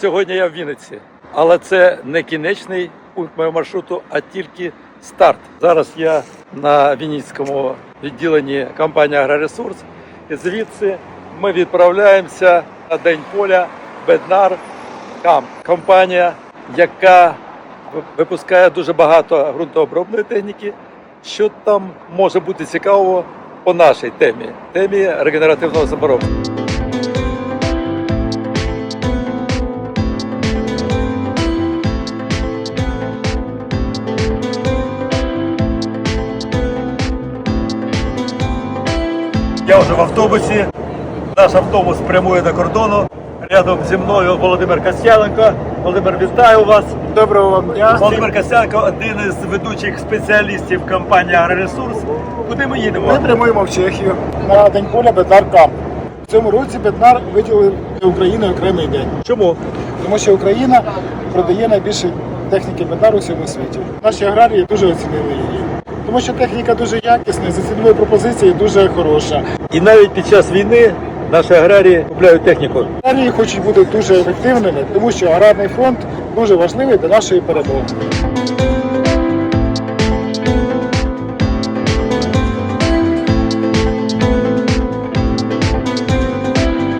Сьогодні я в Вінниці, але це не кінечний пункт моєго маршруту, а тільки старт. Зараз я на Вінницькому відділенні компанії Агроресурс, і звідси ми відправляємося на День поля Беднар Камп. Компанія, яка випускає дуже багато ґрунтообробної техніки. Що там може бути цікавого по нашій темі, темі регенеративного заборонення. Я вже в автобусі. Наш автобус прямує до кордону. Рядом зі мною Володимир Костяленко. Володимир, вітаю вас. Доброго вам дня. Володимир Костяленко один із ведучих спеціалістів компанії Агроресурс. Куди ми їдемо? Ми прямуємо в Чехію на День поля Беднар Камп. В цьому році Беднар виділив для України окремий день, Чому? тому що Україна продає найбільше техніки Беднар у всьому світі. Наші аграрії дуже оцінили її. Тому що техніка дуже якісна, за ціною пропозиції дуже хороша. І навіть під час війни наші аграрії купляють техніку. Аграрії хочуть бути дуже ефективними, тому що аграрний фонд дуже важливий для нашої перемоги.